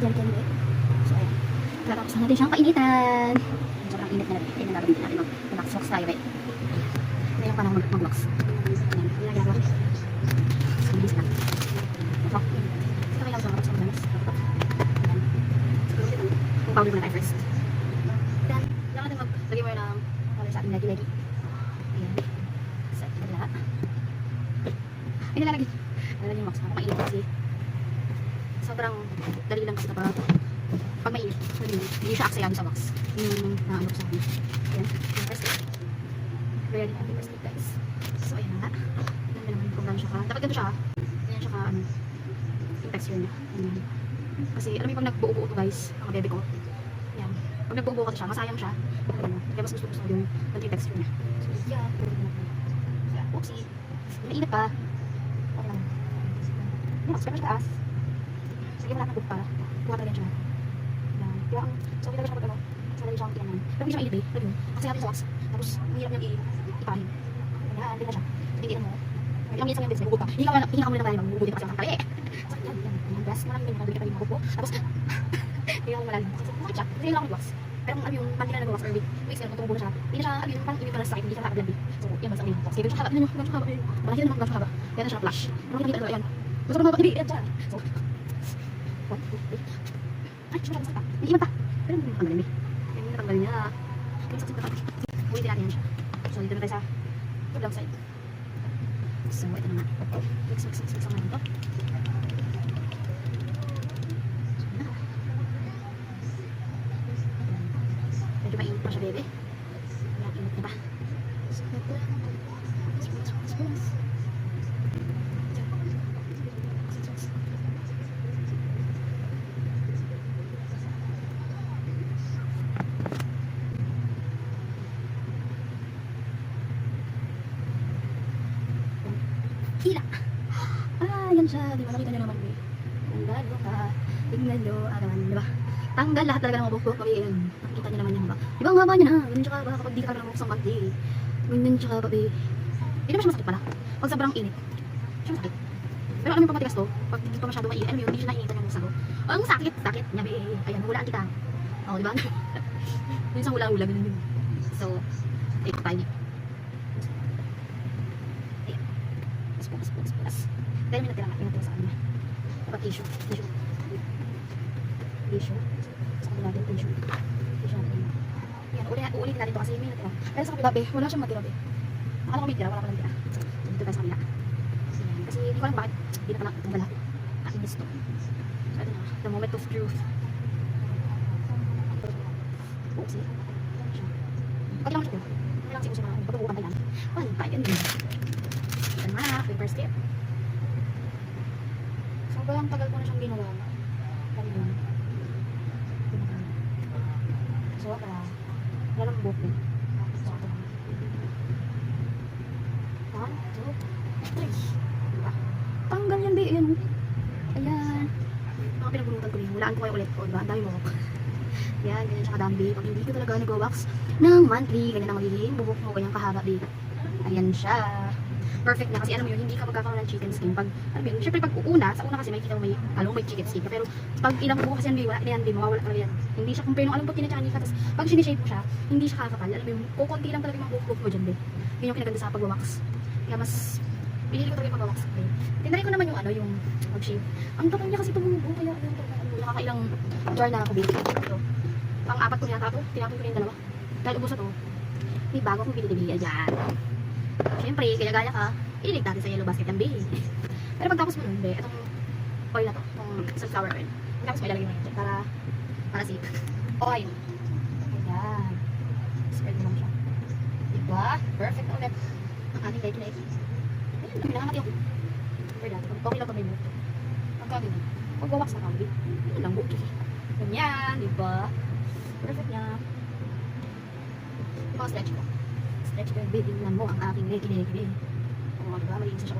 jelly jelly eh. So, ayan. Tatapos na natin siyang painitan. Sobrang init na rin. Kaya nagagawin din natin mag-wax-wax tayo eh. Ngayon pa mag- mag-wax. Ayan. Ginagawa ko. So, bilis lang. Ito. Ito may lang sa sa mga Ayan. Kung powder muna tayo first. Then, kailangan natin maglagay mo ng powder sa ating lagi-lagi. Ayan. Set na lahat. Wax. Sobrang dali lang kasi kapag pag mainit, hindi, hindi siya aksayado sa wax. Yun yung naano ko sa akin. Ayan. Yung natin yung first tip, guys. So, ayan na nga. Ayan naman kung siya. Dapat ganito siya. Ganyan siya ka, ano, yung texture niya. Ayan. Kasi, alam mo yung pag nagbuo-buo to guys, ang bebe ko. Ayan. Pag nagbuo-buo kasi siya, masayang siya. Ayan. Kaya mas gusto-gusto ko yung ganito yung texture niya. So, yeah. Yeah. Oopsie. Nainit pa. Okay lang. Yan, pero sa taas. Sige, wala nang para. Kuha talaga siya. Yan. Kaya ang, so kita siya pag ano, sa dali siyang tinanan. Pero hindi siya mainit eh. Pero yun, kasi natin sa wax. Tapos, mahirap niyang i- ipahin. Kaya, hindi na siya. Hindi na mo. Ilang minutes lang yan, guys. Nagugot pa. Hindi ka muna, hindi ka muna malalim. Magugutin pa kasi ang kali eh. So, yan, yan. Yan, guys. Maraming ganyan. Nabigyan pa yung magugot. Tapos, hindi muna malalim. So, bakit siya? Kasi lang ako wax. Pero ano yung pag na nag-wax or week, weeks na tumubo na siya, hindi na siya, ano yung parang ibig pa na sa sakit, hindi siya nakakablan eh. So, yan ba sa amin. Kasi, ganun siya haba. Ganun siya haba. eh. Malaki na naman siya haba. Kaya na siya flash. Pero hindi ano, yan. Gusto ko na mabakibig. Yan siya. So. Ay, siya pa. Hindi iman pa. Pero hindi mo tanggalin eh. Yung natanggal niya. Yung sakit pa. Ulitin natin yan siya. So, dito na tayo sa ibang side. Ah, yan siya. Di ba nakita nyo naman, eh. Kung gano'n ka, tingnan nyo, agawan, di ba? Tanggal lahat talaga ng mabukbuk. Kami, yun. Nakikita nyo naman yan, ba? Di ba ang haba niya na? Ganun siya ka ba? Kapag di ka namukos ang bagdi. Ganun siya ka ba, eh. Hindi naman siya masakit pala. Pag sobrang init, siya masakit. Pero alam mo yung pamatigas to, pag hindi pa masyado mainit, alam yun, hindi siya naiinitan yung sago. Oh, ang sakit, sakit niya, be. Ayan, hulaan kita. Oh, di ba? yun sa hula-hula, ganun yun. So, take tayo. Natira nga, may natira sa kanya. Dapat tissue, tissue. Tissue. Sa kabila din, tissue. Tissue natin. Yan, ulit, uulitin natin ito kasi may natira. Pero sa kabila, be, wala siyang matira, be. Akala ko may tira, wala pa lang tira. Dito tayo sa kabila. Yan. Kasi hindi ko alam bakit hindi na pala tanggal lahat. Nakinis to. So, ito na, the moment of truth. Oopsie. Siya. Pag lang siya, hindi lang siguro siya mga pagkabukan tayo lang. Well, tayo yun. Ito na, paper skip. Sobrang tagal ko na siyang ginawa. Ganun. So, uh, lalambot eh. So, ito. One, two, three. Diba? Tanggal yan, be. Ayan. oh. Ayan. Mga pinagbulutan ko rin. Hulaan ko kayo ulit. O, diba? Ang dami mo. Yan, ganyan siya kadami, be. Pag hindi ko talaga nag-wax ng monthly, ganyan ang magiging bubuk mo, ganyan kahaba, be. Ayan siya. Perfect na kasi alam mo yun, hindi ka magkakaroon ng chicken skin. Pag, alam mo yun, syempre pag uuna, sa una kasi may kita mo may, alam mo may chicken skin. Pero pag ilang buo kasi yan, be, wala yan, be, mawawala talaga yan. Hindi siya compare nung alam mo tinachani ka, tapos pag sinishape mo siya, hindi siya kakapal. Alam mo yun, kukunti lang talaga yung mga buhok mo dyan, be. Yun yung kinaganda sa pag-wax. Kaya mas, pinili ko talaga yung pag-wax. be. Tinry ko naman yung ano, yung mag-shave. Ang tagal niya kasi tumubo, kaya ano, nakakailang jar na ako, be. Ito. Pang apat ko yata ito, tinapon ko na yung dalawa. Dahil ubos na to, may bago akong binili Ayan. Siyempre, kaya gaya ka, ililig natin sa yellow basket yung baby. Pero pagtapos mo nun, be, itong oil na to, itong sunflower oil. Pagtapos mo ilalagay mo yun para, para safe. O, ayun. Ayan. Spread mo lang siya. Diba? Perfect ulit. Ang ating leg-leg. Ayun, dami ako. For that, okay lang pag may buhok. Pagka ganyan, pag wax na kami, yun lang buhok. Ganyan, diba? Perfect na. Yung mga stretch ko. Yung baby. Tingnan mo ang aking. O, diba? Malinis na siya.